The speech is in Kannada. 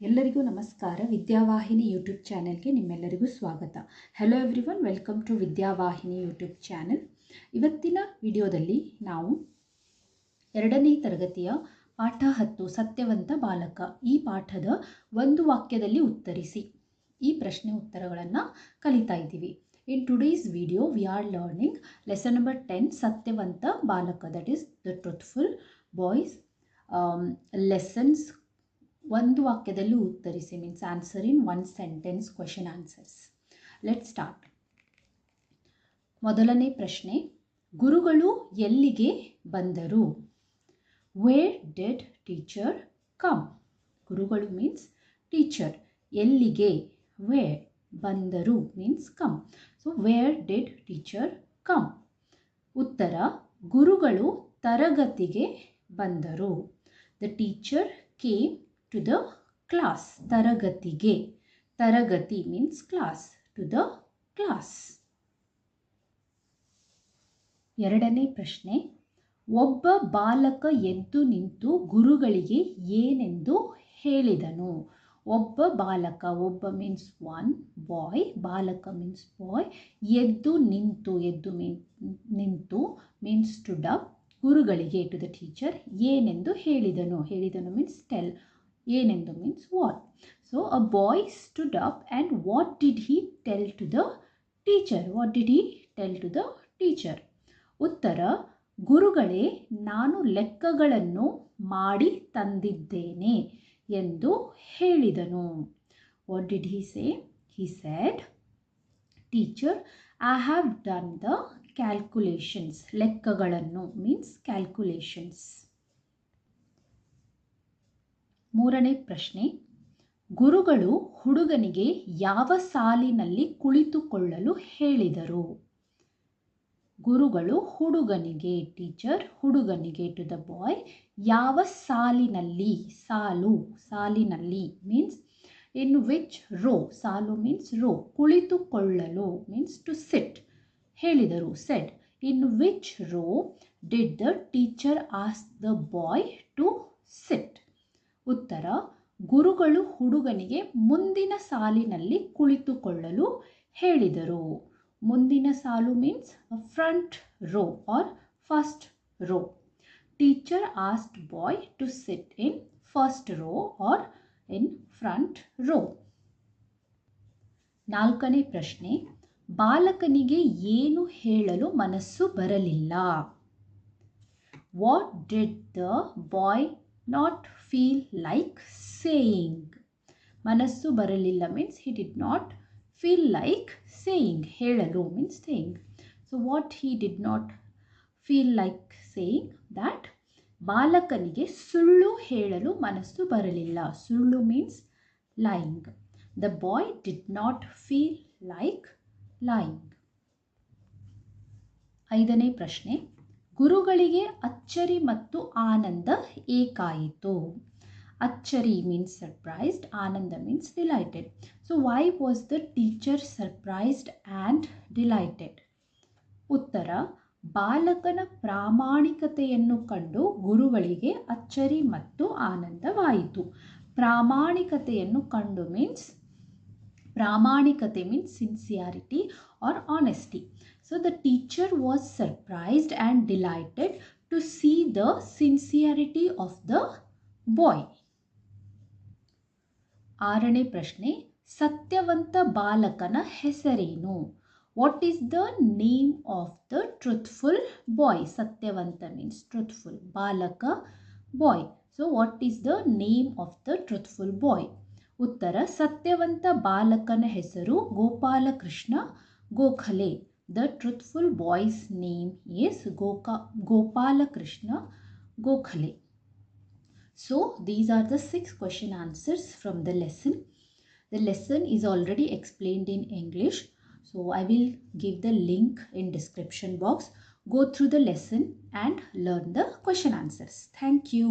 ಎಲ್ಲರಿಗೂ ನಮಸ್ಕಾರ. ವಿದ್ಯಾವಾಹಿನಿ ಯೂಟ್ಯೂಬ್ ಚಾನೆಲ್ಗೆ ನಿಮ್ಮೆಲ್ಲರಿಗೂ ಸ್ವಾಗತ. Hello everyone welcome to Vidyavahini YouTube channel. ಇವತ್ತಿನ ವಿಡಿಯೋದಲ್ಲಿ ನಾವು ಎರಡನೇ ತರಗತಿಯ ಪಾಠ ಹತ್ತು, ಸತ್ಯವಂತ ಬಾಲಕ ಈ ಪಾಠದ ಒಂದು ವಾಕ್ಯದಲ್ಲಿ ಉತ್ತರಿಸಿ, ಈ ಪ್ರಶ್ನೆ ಉತ್ತರಗಳನ್ನು ಕಲಿತಾ ಇದ್ದೀವಿ. In today's video we are learning lesson number ten ಸತ್ಯವಂತ ಬಾಲಕ. That is the truthful boy's lessons ಒಂದು ವಾಕ್ಯದಲ್ಲೂ ಉತ್ತರಿಸಿ means answer in one sentence question answers let start ಮೊದಲನೇ ಪ್ರಶ್ನೆ, ಗುರುಗಳು ಎಲ್ಲಿಗೆ ಬಂದರು? ವೇರ್ ಡೆಡ್ ಟೀಚರ್ ಕಮ್ ಗುರುಗಳು ಮೀನ್ಸ್ ಟೀಚರ್ ಎಲ್ಲಿಗೆ ವೇರ್ ಬಂದರು means come so where did teacher come ಉತ್ತರ, ಗುರುಗಳು ತರಗತಿಗೆ ಬಂದರು. The teacher came to the class ತರಗತಿಗೆ. ತರಗತಿ means class to the class ಎರಡನೇ ಪ್ರಶ್ನೆ, ಒಬ್ಬ ಬಾಲಕ ಎದ್ದು ನಿಂತು ಗುರುಗಳಿಗೆ ಏನೆಂದು ಹೇಳಿದನು? ಒಬ್ಬ ಬಾಲಕ, ಒಬ್ಬ ಮೀನ್ಸ್ ಒನ್ ಬಾಯ್ ಬಾಲಕ ಮೀನ್ಸ್ ಬಾಯ್ ಎದ್ದು ನಿಂತು, ಎದ್ದು ಮೀನ್ ನಿಂತು ಮೀನ್ಸ್ ಟು ಡ ಗುರುಗಳಿಗೆ ಟು ದ ಟೀಚರ್ ಏನೆಂದು ಹೇಳಿದನು? ಹೇಳಿದನು ಮೀನ್ಸ್ ಟೆಲ್ ಏನೆಂದು means what so a boy stood up and what did he tell to the teacher what did he tell to the teacher ಉತ್ತರ, ಗುರುಗಳೇ, ನಾನು ಲೆಕ್ಕಗಳನ್ನು ಮಾಡಿ ತಂದಿದ್ದೇನೆ ಎಂದು ಹೇಳಿದನು. What did he say he said teacher I have done the calculations ಲೆಕ್ಕಗಳನ್ನು means calculations ಮೂರನೇ ಪ್ರಶ್ನೆ, ಗುರುಗಳು ಹುಡುಗನಿಗೆ ಯಾವ ಸಾಲಿನಲ್ಲಿ ಕುಳಿತುಕೊಳ್ಳಲು ಹೇಳಿದರು? ಗುರುಗಳು ಹುಡುಗನಿಗೆ, ಟೀಚರ್, ಹುಡುಗನಿಗೆ ಟು ದ ಬಾಯ್ ಯಾವ ಸಾಲಿನಲ್ಲಿ, ಸಾಲು, ಸಾಲಿನಲ್ಲಿ ಮೀನ್ಸ್ ಇನ್ ವಿಚ್ ರೋ ಸಾಲು ಮೀನ್ಸ್ ರೋ ಕುಳಿತುಕೊಳ್ಳಲು ಮೀನ್ಸ್ ಟು ಸಿಟ್ ಹೇಳಿದರು. Set in which row did the teacher ask the boy to sit ಉತ್ತರ, ಗುರುಗಳು ಹುಡುಗನಿಗೆ ಮುಂದಿನ ಸಾಲಿನಲ್ಲಿ ಕುಳಿತುಕೊಳ್ಳಲು ಹೇಳಿದರು. ಮುಂದಿನ ಸಾಲು means front row or first row teacher asked boy to sit in first row or in front row ನಾಲ್ಕನೇ ಪ್ರಶ್ನೆ, ಬಾಲಕನಿಗೆ ಏನು ಹೇಳಲು ಮನಸ್ಸು ಬರಲಿಲ್ಲ? What did the boy not feel like saying ಮನಸ್ಸು ಬರಲಿಲ್ಲ means he did not feel like saying ಹೇಳಲು means saying so what he did not feel like saying that ಬಾಲಕನಿಗೆ ಸುಳ್ಳು ಹೇಳಲು ಮನಸ್ಸು ಬರಲಿಲ್ಲ. ಸುಳ್ಳು means lying the boy did not feel like lying ಐದನೇ ಪ್ರಶ್ನೆ. ಗುರುಗಳಿಗೆ ಅಚ್ಚರಿ ಮತ್ತು ಆನಂದ ಏಕಾಯಿತು. ಅಚ್ಚರಿ means surprised Ananda means delighted so why was the teacher surprised and delighted ಉತ್ತರ, ಬಾಲಕನ ಪ್ರಾಮಾಣಿಕತೆಯನ್ನು ಕಂಡು ಗುರುಗಳಿಗೆ ಅಚ್ಚರಿ ಮತ್ತು ಆನಂದವಾಯಿತು. ಪ್ರಾಮಾಣಿಕತೆಯನ್ನು ಕಂಡು ಮೀನ್ಸ್ ಪ್ರಾಮಾಣಿಕತೆ means sincerity or honesty so the teacher was surprised and delighted to see the sincerity of the boy ಆರನೇ ಪ್ರಶ್ನೆ, ಸತ್ಯವಂತ ಬಾಲಕನ ಹೆಸರೇನು? What is the name of the truthful boy ಸತ್ಯವಂತ means truthful ಬಾಲಕ boy so what is the name of the truthful boy ಉತ್ತರ ಸತ್ಯವಂತ ಬಾಲಕನ ಹೆಸರು Gopal Krishna Gokhale the truthful boy's name is ಗೋಕಾ Gopal Krishna Gokhale So these are the six question answers from the lesson. The lesson is already explained in English. So I will give the link in description box. Go through the lesson and learn the question answers. Thank you.